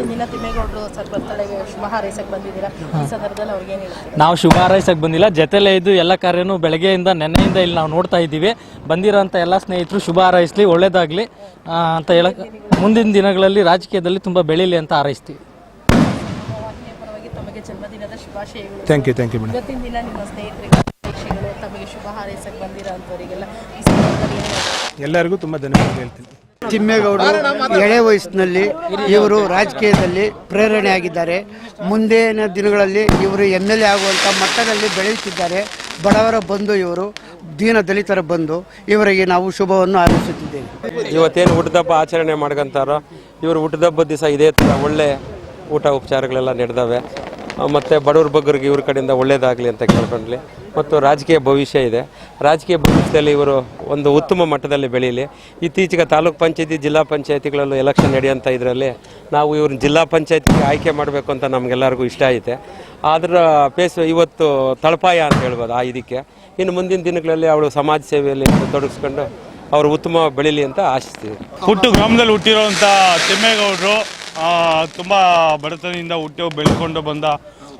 ಇವತ್ತಿನ ದಿನ ತಿಮ್ಮೇಗೌಡರು ಸರ್ ಬರ್ತಡೆಗೆ ಶುಭ ಹಾರೈಸಕ್ಕೆ ಬಂದಿದ್ದೀರಾ? ಈ ಸಂದರ್ಭದಲ್ಲಿ ಅವ್ರಿಗೆ ಏನು ಹೇಳ್ತೀರಾ? ನಾವು ಶುಭ ಹಾರೈಸಕ್ಕೆ ಬಂದಿಲ್ಲ ಜೊತೆಲೇ ಇದ್ದು ಎಲ್ಲ ಕಾರ್ಯನೂ ಬೆಳಗ್ಗೆಯಿಂದ ನೆನ್ನೆಯಿಂದ ಇಲ್ಲಿ ನಾವು ನೋಡ್ತಾ ಇದ್ದೀವಿ. ಬಂದಿರೋಂಥ ಎಲ್ಲ ಸ್ನೇಹಿತರು ಶುಭ ಹಾರೈಸಲಿ ಒಳ್ಳೇದಾಗಲಿ ಅಂತ ಹೇಳಕ್ ಮುಂದಿನ ದಿನಗಳಲ್ಲಿ ರಾಜಕೀಯದಲ್ಲಿ ತುಂಬ ಬೆಳೀಲಿ ಅಂತ ಹಾರೈಸ್ತೀವಿ. ವಾಹಿನಿಯ ಪರವಾಗಿ ತಮಗೆ ಜನ್ಮದಿನದ ಶುಭಾಶಯಗಳು thank you thank you madam ಇವತ್ತಿನ ದಿನ ನಿಮ್ಮ ಸ್ನೇಹಿತರಿಗೆ ಪ್ರೇಕ್ಷೆಗಳು ತಮಗೆ ಶುಭ ಹಾರೈಸಕ್ಕೆ ಬಂದಿರೋ ಅಂಥವರಿಗೆಲ್ಲ ಈ ಸಂದರ್ಭದಲ್ಲಿ ಏನು ಹೇಳ್ತೀರಾ? ಎಲ್ಲರಿಗೂ ತುಂಬ ಧನ್ಯವಾದ ಹೇಳ್ತೀನಿ. ತಿಮ್ಮೇಗೌಡರು ಎಳೆ ವಯಸ್ಸಿನಲ್ಲಿ ಇವರು ರಾಜಕೀಯದಲ್ಲಿ ಪ್ರೇರಣೆ ಆಗಿದ್ದಾರೆ ಮುಂದಿನ ದಿನಗಳಲ್ಲಿ ಇವರು ಎಂ ಎಲ್ ಎ ಆಗುವಂಥ ಮಟ್ಟದಲ್ಲಿ ಬೆಳೆಯುತ್ತಿದ್ದಾರೆ. ಬಡವರ ಬಂದು ಇವರು ದೀನ ದಲಿತರ ಬಂದು ಇವರಿಗೆ ನಾವು ಶುಭವನ್ನು ಹಾರೈಸುತ್ತಿದ್ದೇವೆ. ಇವತ್ತೇನು ಹುಟ್ಟದಬ್ಬ ಆಚರಣೆ ಮಾಡ್ಕೊಂತಾರೋ ಇವರು ಹುಟ್ಟದಬ್ಬದ ದಿವಸ ಇದೇ ಥರ ಒಳ್ಳೆ ಊಟ ಉಪಚಾರಗಳೆಲ್ಲ ನಡೆದವೆ. ಮತ್ತು ಬಡವ್ರ ಬಗ್ಗರಿಗೆ ಇವ್ರ ಕಡೆಯಿಂದ ಒಳ್ಳೇದಾಗಲಿ ಅಂತ ಕೇಳ್ಕೊಂಡ್ಲಿ. ಮತ್ತು ರಾಜಕೀಯ ಭವಿಷ್ಯ ಇದೆ. ರಾಜಕೀಯ ಭವಿಷ್ಯದಲ್ಲಿ ಇವರು ಒಂದು ಉತ್ತಮ ಮಟ್ಟದಲ್ಲಿ ಬೆಳೀಲಿ. ಇತ್ತೀಚೆಗೆ ತಾಲೂಕ್ ಪಂಚಾಯತಿ, ಜಿಲ್ಲಾ ಪಂಚಾಯತಿಗಳಲ್ಲೂ ಎಲೆಕ್ಷನ್ ನಡೆಯೋಂಥ ಇದರಲ್ಲಿ ನಾವು ಇವ್ರನ್ನ ಜಿಲ್ಲಾ ಪಂಚಾಯತಿಗೆ ಆಯ್ಕೆ ಮಾಡಬೇಕು ಅಂತ ನಮಗೆಲ್ಲರಿಗೂ ಇಷ್ಟ ಐತೆ. ಅದರ ಪೇಸ್ ಇವತ್ತು ತಳಪಾಯ ಅಂತ ಹೇಳ್ಬೋದು ಆ ಇದಕ್ಕೆ. ಇನ್ನು ಮುಂದಿನ ದಿನಗಳಲ್ಲಿ ಅವಳು ಸಮಾಜ ಸೇವೆಯಲ್ಲಿ ತೊಡಗಿಸ್ಕೊಂಡು ಅವರು ಉತ್ತಮ ಬೆಳೀಲಿ ಅಂತ ಆಶಿಸ್ತೀವಿ. ಹುಟ್ಟು ಗ್ರಾಮದಲ್ಲಿ ಹುಟ್ಟಿರೋಂಥ ತಿಮ್ಮೇಗೌಡರು ತುಂಬ ಬಡತನದಿಂದ ಹುಟ್ಟು ಬೆಳ್ಕೊಂಡು ಬಂದ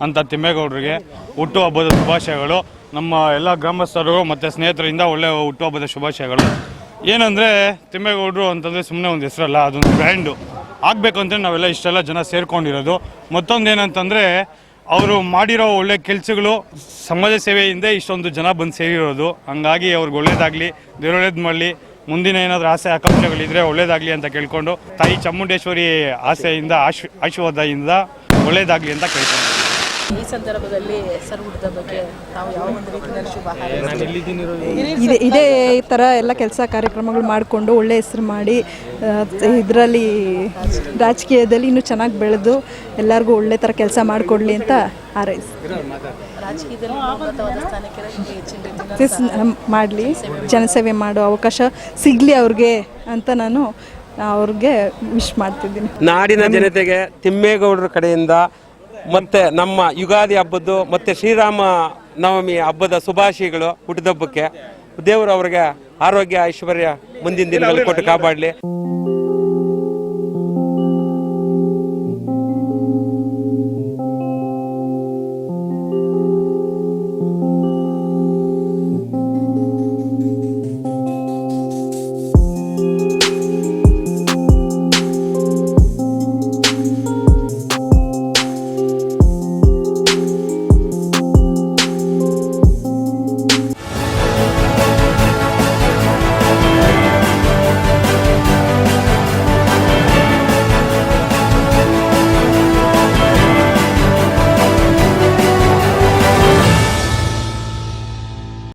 ಅಂತ ತಿಮ್ಮೇಗೌಡರಿಗೆ ಹುಟ್ಟುಹಬ್ಬದ ಶುಭಾಶಯಗಳು. ನಮ್ಮ ಎಲ್ಲ ಗ್ರಾಮಸ್ಥರು ಮತ್ತು ಸ್ನೇಹಿತರಿಂದ ಒಳ್ಳೆಯ ಹುಟ್ಟುಹಬ್ಬದ ಶುಭಾಶಯಗಳು. ಏನಂದರೆ ತಿಮ್ಮೇಗೌಡರು ಅಂತಂದರೆ ಸುಮ್ಮನೆ ಒಂದು ಹೆಸರಲ್ಲ, ಅದೊಂದು ಬ್ರ್ಯಾಂಡು ಆಗಬೇಕು ಅಂತ ನಾವೆಲ್ಲ ಇಷ್ಟೆಲ್ಲ ಜನ ಸೇರ್ಕೊಂಡಿರೋದು. ಮತ್ತೊಂದು ಏನಂತಂದರೆ ಅವರು ಮಾಡಿರೋ ಒಳ್ಳೆ ಕೆಲಸಗಳು ಸಮಾಜ ಸೇವೆಯಿಂದ ಇಷ್ಟೊಂದು ಜನ ಬಂದು ಸೇರಿರೋದು. ಹಂಗಾಗಿ ಅವ್ರಿಗೆ ಒಳ್ಳೇದಾಗಲಿ, ದೇವ್ರು ಮಾಡಲಿ. ಮುಂದಿನ ಏನಾದರೂ ಆಸೆ, ಆಕಾಂಕ್ಷೆಗಳಿದ್ರೆ ಒಳ್ಳೇದಾಗಲಿ ಅಂತ ಕೇಳಿಕೊಂಡು ತಾಯಿ ಚಾಮುಂಡೇಶ್ವರಿ ಆಸೆಯಿಂದ, ಆಶ್, ಆಶೀರ್ವಾದದಿಂದ ಒಳ್ಳೇದಾಗಲಿ ಅಂತ ಕೇಳ್ಕೊಂಡು ಈ ಸಂದರ್ಭದಲ್ಲಿ ಸರ್ ಹುಟ್ಟಿದ ಬಗ್ಗೆ ತಾವು ಯಾವ ಒಂದು ರೀತಿಯಲ್ಲಿ ಶುಭ ಇದೇ ಈ ಥರ ಎಲ್ಲ ಕೆಲಸ ಕಾರ್ಯಕ್ರಮಗಳು ಮಾಡಿಕೊಂಡು ಒಳ್ಳೆ ಹೆಸರು ಮಾಡಿ ಇದರಲ್ಲಿ ರಾಜಕೀಯದಲ್ಲಿ ಇನ್ನೂ ಚೆನ್ನಾಗಿ ಬೆಳೆದು ಎಲ್ಲರಿಗೂ ಒಳ್ಳೆ ಥರ ಕೆಲಸ ಮಾಡಿಕೊಡ್ಲಿ ಅಂತ ರೀತಿಯಲ್ಲಿ ಮಾಡಲಿ ಜನಸೇವೆ ಮಾಡೋ ಅವಕಾಶ ಸಿಗಲಿ ಅವ್ರಿಗೆ ಅಂತ ನಾನು ಅವ್ರಿಗೆ ವಿಶ್ ಮಾಡ್ತಿದ್ದೀನಿ. ನಾಡಿನ ಜನತೆಗೆ ತಿಮ್ಮೇಗೌಡರ ಕಡೆಯಿಂದ ಮತ್ತೆ ನಮ್ಮ ಯುಗಾದಿ ಹಬ್ಬದ್ದು, ಮತ್ತೆ ಶ್ರೀರಾಮ ನವಮಿ ಹಬ್ಬದ ಶುಭಾಶಯಗಳು ಹುಟ್ಟಿದಬ್ಬಕ್ಕೆ. ದೇವರು ಅವರಿಗೆ ಆರೋಗ್ಯ, ಐಶ್ವರ್ಯ ಮುಂದಿನ ದಿನಗಳಲ್ಲಿ ಕೊಟ್ಟು ಕಾಪಾಡಲಿ.